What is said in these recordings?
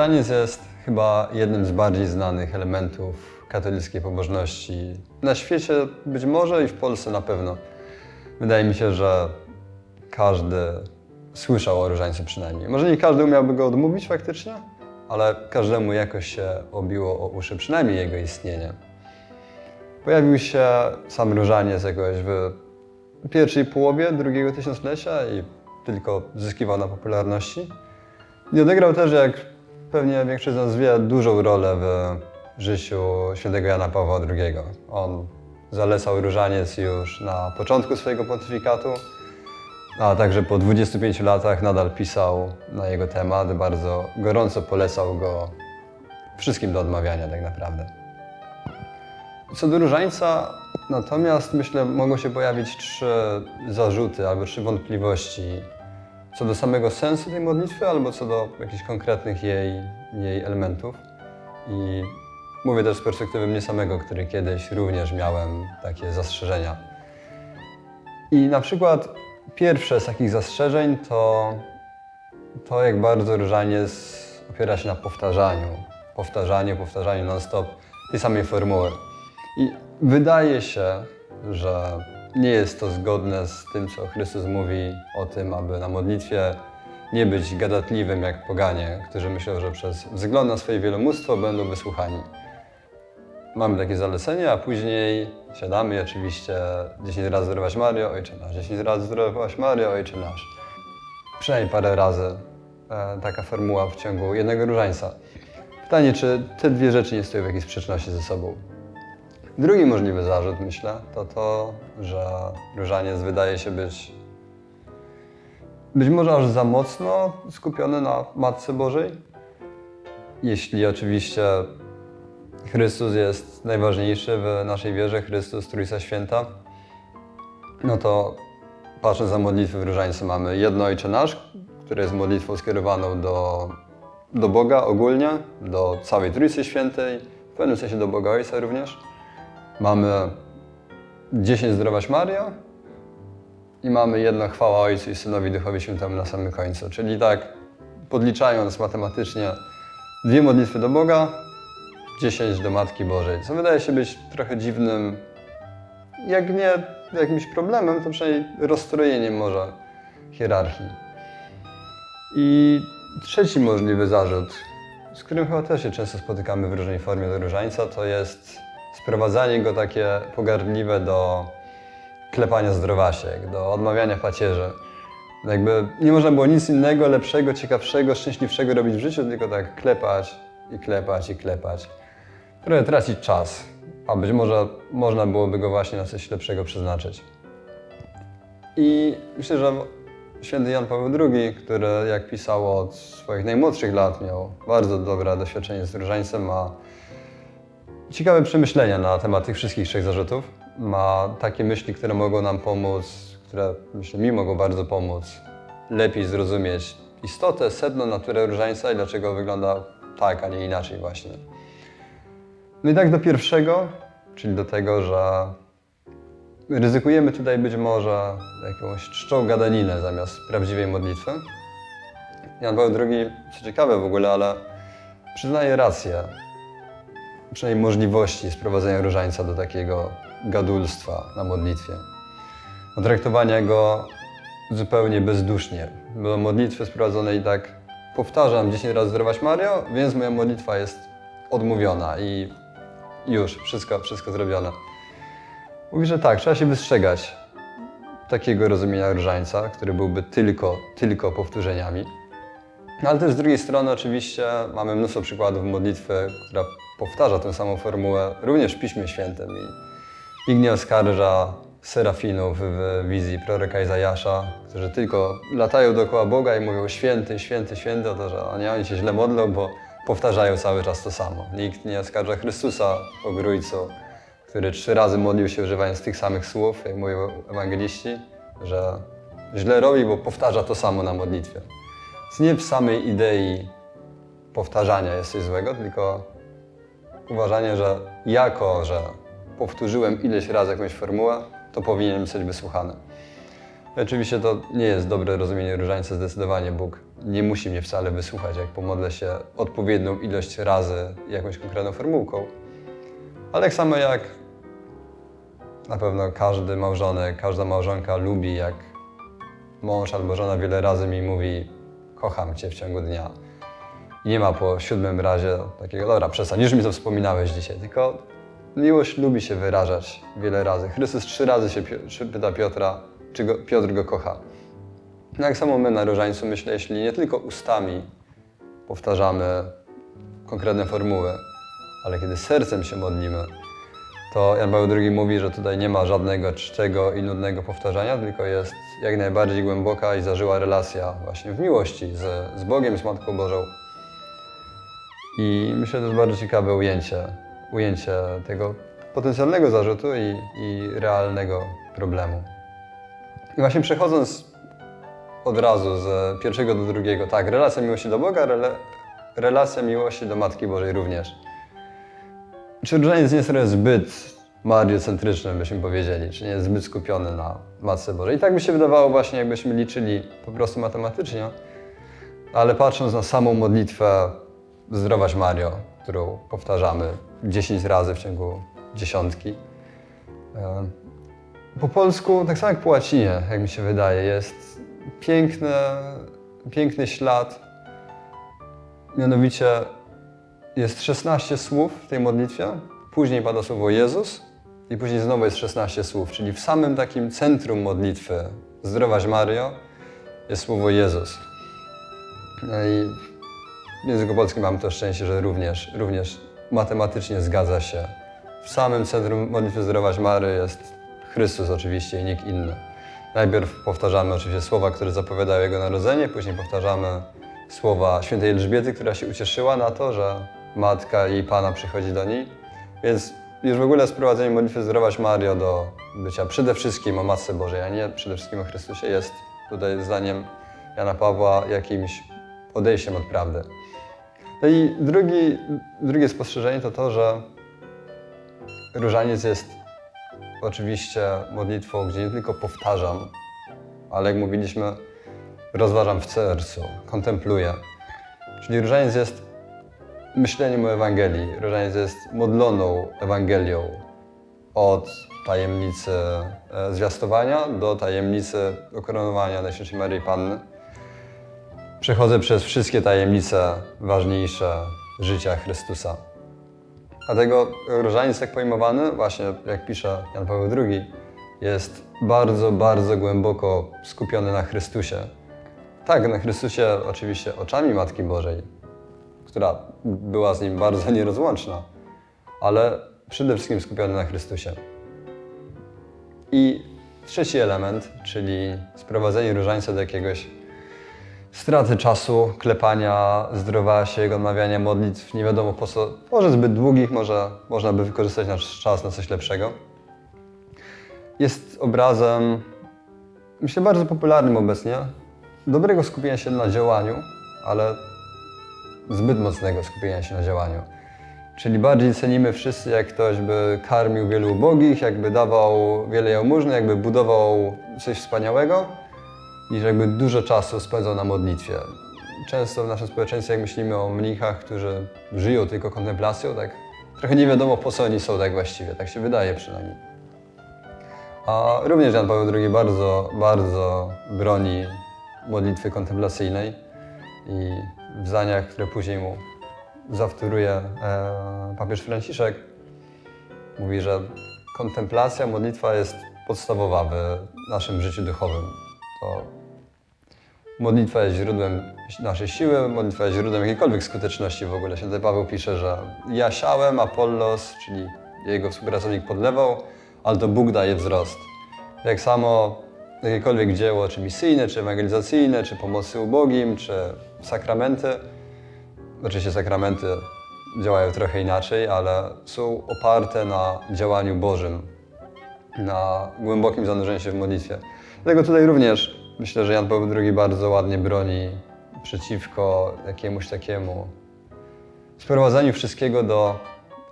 Różaniec jest chyba jednym z bardziej znanych elementów katolickiej pobożności na świecie, być może i w Polsce na pewno. Wydaje mi się, że każdy słyszał o różańcu przynajmniej. Może nie każdy umiałby go odmówić faktycznie, ale każdemu jakoś się obiło o uszy przynajmniej jego istnienie. Pojawił się sam różaniec jakoś w pierwszej połowie drugiego tysiąclecia i tylko zyskiwał na popularności. I odegrał też, jak pewnie większość z nas wie, dużą rolę w życiu świętego Jana Pawła II. On zalecał różaniec już na początku swojego pontyfikatu, a także po 25 latach nadal pisał na jego temat. Bardzo gorąco polecał go wszystkim do odmawiania tak naprawdę. Co do różańca, natomiast myślę, mogą się pojawić trzy zarzuty albo trzy wątpliwości co do samego sensu tej modlitwy, albo co do jakichś konkretnych jej, jej elementów. I mówię też z perspektywy mnie samego, który kiedyś również miałem takie zastrzeżenia. I na przykład pierwsze z takich zastrzeżeń to to, jak bardzo różaniec opiera się na powtarzaniu. Powtarzaniu, powtarzaniu non-stop tej samej formuły. I wydaje się, że nie jest to zgodne z tym, co Chrystus mówi o tym, aby na modlitwie nie być gadatliwym jak poganie, którzy myślą, że przez wzgląd na swoje wielomóstwo będą wysłuchani. Mamy takie zalecenie, a później siadamy i oczywiście 10 razy zdrowaś Mario, Ojcze nasz, 10 razy zdrowaś Mario, Ojcze nasz. Przynajmniej parę razy e, taka formuła w ciągu jednego różańca. Pytanie, czy te dwie rzeczy nie stoją w jakiejś sprzeczności ze sobą? Drugi możliwy zarzut, myślę, to to, że różaniec wydaje się być być może aż za mocno skupiony na Matce Bożej. Jeśli oczywiście Chrystus jest najważniejszy w naszej wierze, Chrystus, Trójca Święta, no to patrząc na modlitwę w Różańcu mamy jedno Ojcze Nasz, które jest modlitwą skierowaną do, do Boga ogólnie, do całej Trójcy Świętej, w pewnym sensie do Boga Ojca również. Mamy 10 Zdrowaś Maria i mamy jedno chwała Ojcu i Synowi Duchowi Świętemu na samym końcu. Czyli tak, podliczając matematycznie dwie modlitwy do Boga, 10 do Matki Bożej, co wydaje się być trochę dziwnym, jak nie jakimś problemem, to przynajmniej rozstrojeniem może hierarchii. I trzeci możliwy zarzut, z którym chyba też się często spotykamy w różnej formie do różańca, to jest sprowadzanie go takie pogardliwe do klepania zdrowasiek, do odmawiania pacierzy. Jakby nie można było nic innego, lepszego, ciekawszego, szczęśliwszego robić w życiu, tylko tak klepać i klepać i klepać. Trochę tracić czas, a być może można byłoby go właśnie na coś lepszego przeznaczyć. I myślę, że święty Jan Paweł II, który jak pisał od swoich najmłodszych lat, miał bardzo dobre doświadczenie z różańcem, ma ciekawe przemyślenia na temat tych wszystkich trzech zarzutów. Ma takie myśli, które mogą nam pomóc, które myślę mi mogą bardzo pomóc lepiej zrozumieć istotę, sedno, naturę różańca i dlaczego wygląda tak, a nie inaczej właśnie. No i tak do pierwszego, czyli do tego, że ryzykujemy tutaj być może jakąś czczą gadaninę zamiast prawdziwej modlitwy. Jan Paweł II, co ciekawe w ogóle, ale przyznaje rację, przynajmniej możliwości sprowadzenia różańca do takiego gadulstwa na modlitwie. Do traktowania go zupełnie bezdusznie. Do modlitwy sprowadzonej tak powtarzam 10 razy zdrowaś Mario, więc moja modlitwa jest odmówiona i już, wszystko, wszystko zrobione. Mówi, że tak, trzeba się wystrzegać takiego rozumienia różańca, który byłby tylko, tylko powtórzeniami. No ale też z drugiej strony oczywiście mamy mnóstwo przykładów modlitwy, która powtarza tę samą formułę również w Piśmie Świętym i nikt nie oskarża serafinów w wizji proroka Izajasza, którzy tylko latają dookoła Boga i mówią święty, święty, święty, o to, że oni, oni się źle modlą, bo powtarzają cały czas to samo. Nikt nie oskarża Chrystusa o grójcu, który trzy razy modlił się używając tych samych słów, jak mówią ewangeliści, że źle robi, bo powtarza to samo na modlitwie. Więc nie w samej idei powtarzania jest coś złego, tylko uważanie, że jako, że powtórzyłem ileś razy jakąś formułę, to powinienem być wysłuchany. Oczywiście to nie jest dobre rozumienie różańca, zdecydowanie Bóg nie musi mnie wcale wysłuchać, jak pomodlę się odpowiednią ilość razy jakąś konkretną formułką. Ale tak samo jak na pewno każdy małżonek, każda małżonka lubi, jak mąż albo żona wiele razy mi mówi kocham Cię w ciągu dnia. I nie ma po siódmym razie takiego, dobra, przestań, już mi to wspominałeś dzisiaj, tylko miłość lubi się wyrażać wiele razy. Chrystus trzy razy się pyta Piotra, czy go, Piotr go kocha. Jak samo my na różańcu, myślę, jeśli nie tylko ustami powtarzamy konkretne formuły, ale kiedy sercem się modlimy, to Jan Paweł II mówi, że tutaj nie ma żadnego czczego i nudnego powtarzania, tylko jest jak najbardziej głęboka i zażyła relacja właśnie w miłości z, z Bogiem, z Matką Bożą. I myślę, że to jest bardzo ciekawe ujęcie, ujęcie tego potencjalnego zarzutu i, i realnego problemu. I właśnie przechodząc od razu z pierwszego do drugiego, tak, relacja miłości do Boga, rela, relacja miłości do Matki Bożej również. Czy nie jest trochę zbyt mariocentryczny, byśmy powiedzieli, czy nie jest zbyt skupiony na Matce Bożej? I tak by się wydawało właśnie, jakbyśmy liczyli po prostu matematycznie, ale patrząc na samą modlitwę Zdrowaś Mario, którą powtarzamy 10 razy w ciągu dziesiątki, e, po polsku, tak samo jak po łacinie, jak mi się wydaje, jest piękny, piękny ślad. Mianowicie jest 16 słów w tej modlitwie, później pada słowo Jezus i później znowu jest 16 słów, czyli w samym takim centrum modlitwy Zdrowaś Mario jest słowo Jezus. No i w języku polskim mamy to szczęście, że również, również matematycznie zgadza się. W samym centrum modlitwy Zdrowaś Mary jest Chrystus oczywiście i nikt inny. Najpierw powtarzamy oczywiście słowa, które zapowiadają Jego narodzenie, później powtarzamy słowa świętej Elżbiety, która się ucieszyła na to, że Matka jej Pana przychodzi do niej. Więc już w ogóle sprowadzenie modlitwy Zdrowaś Mario do bycia przede wszystkim o Matce Bożej, a nie przede wszystkim o Chrystusie jest tutaj zdaniem Jana Pawła jakimś odejściem od prawdy. No i drugi, drugie spostrzeżenie to to, że różaniec jest oczywiście modlitwą, gdzie nie tylko powtarzam, ale jak mówiliśmy, rozważam w sercu, kontempluję. Czyli różaniec jest myśleniem o Ewangelii. Różaniec jest modloną Ewangelią od tajemnicy e, zwiastowania do tajemnicy ukoronowania Najświętszej Maryi Panny. Przechodzę przez wszystkie tajemnice ważniejsze życia Chrystusa. Dlatego różaniec tak pojmowany, właśnie jak pisze Jan Paweł II, jest bardzo, bardzo głęboko skupiony na Chrystusie. Tak, na Chrystusie oczywiście oczami Matki Bożej, która była z nim bardzo nierozłączna, ale przede wszystkim skupiony na Chrystusie. I trzeci element, czyli sprowadzenie różańca do jakiegoś straty czasu, klepania, zdrowania się, odmawiania modlitw, nie wiadomo po co, może zbyt długich, może można by wykorzystać nasz czas na coś lepszego. Jest obrazem, myślę, bardzo popularnym obecnie, dobrego skupienia się na działaniu, ale zbyt mocnego skupienia się na działaniu. Czyli bardziej cenimy wszyscy, jak ktoś by karmił wielu ubogich, jakby dawał wiele jałmużny, jakby budował coś wspaniałego, niż jakby dużo czasu spędzał na modlitwie. Często w naszym społeczeństwie, jak myślimy o mnichach, którzy żyją tylko kontemplacją, tak trochę nie wiadomo po co oni są tak właściwie, tak się wydaje przynajmniej. A również Jan Paweł II bardzo, bardzo broni modlitwy kontemplacyjnej i w zdaniach, które później mu zawtóruje e, papież Franciszek, mówi, że kontemplacja, modlitwa jest podstawowa w naszym życiu duchowym. To modlitwa jest źródłem naszej siły, modlitwa jest źródłem jakiejkolwiek skuteczności w ogóle. Święty Paweł pisze, że ja siałem, Apollos, czyli jego współpracownik podlewał, ale to Bóg daje wzrost. Jak samo jakiekolwiek dzieło, czy misyjne, czy ewangelizacyjne, czy pomocy ubogim, czy sakramenty, oczywiście sakramenty działają trochę inaczej, ale są oparte na działaniu Bożym, na głębokim zanurzeniu się w modlitwie. Dlatego tutaj również myślę, że Jan Paweł II bardzo ładnie broni przeciwko jakiemuś takiemu sprowadzaniu wszystkiego do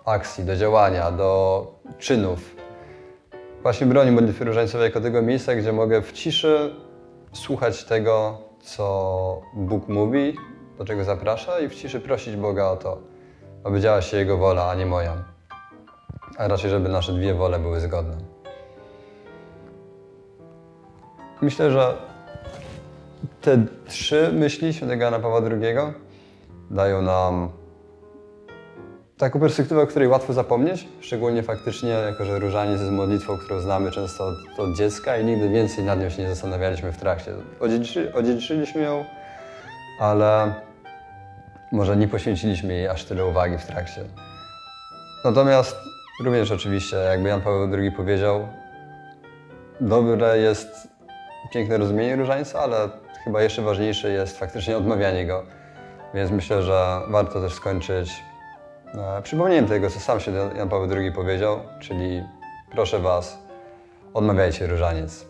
akcji, do działania, do czynów. Właśnie broni modlitwy różańcowej jako tego miejsca, gdzie mogę w ciszy słuchać tego, co Bóg mówi, do czego zaprasza i w ciszy prosić Boga o to, aby działa się Jego wola, a nie moja. A raczej, żeby nasze dwie wole były zgodne. Myślę, że te trzy myśli świętego Jana Pawła II dają nam taką perspektywę, o której łatwo zapomnieć, szczególnie faktycznie, jako że różaniec jest modlitwą, którą znamy często od, od dziecka i nigdy więcej nad nią się nie zastanawialiśmy w trakcie. Odziedziczy, odziedziczyliśmy ją, ale może nie poświęciliśmy jej aż tyle uwagi w trakcie. Natomiast również oczywiście, jakby Jan Paweł II powiedział, dobre jest piękne rozumienie różańca, ale chyba jeszcze ważniejsze jest faktycznie odmawianie go. Więc myślę, że warto też skończyć e, przypomnieniem tego, co sam się Jan Paweł II powiedział, czyli proszę Was, odmawiajcie różaniec.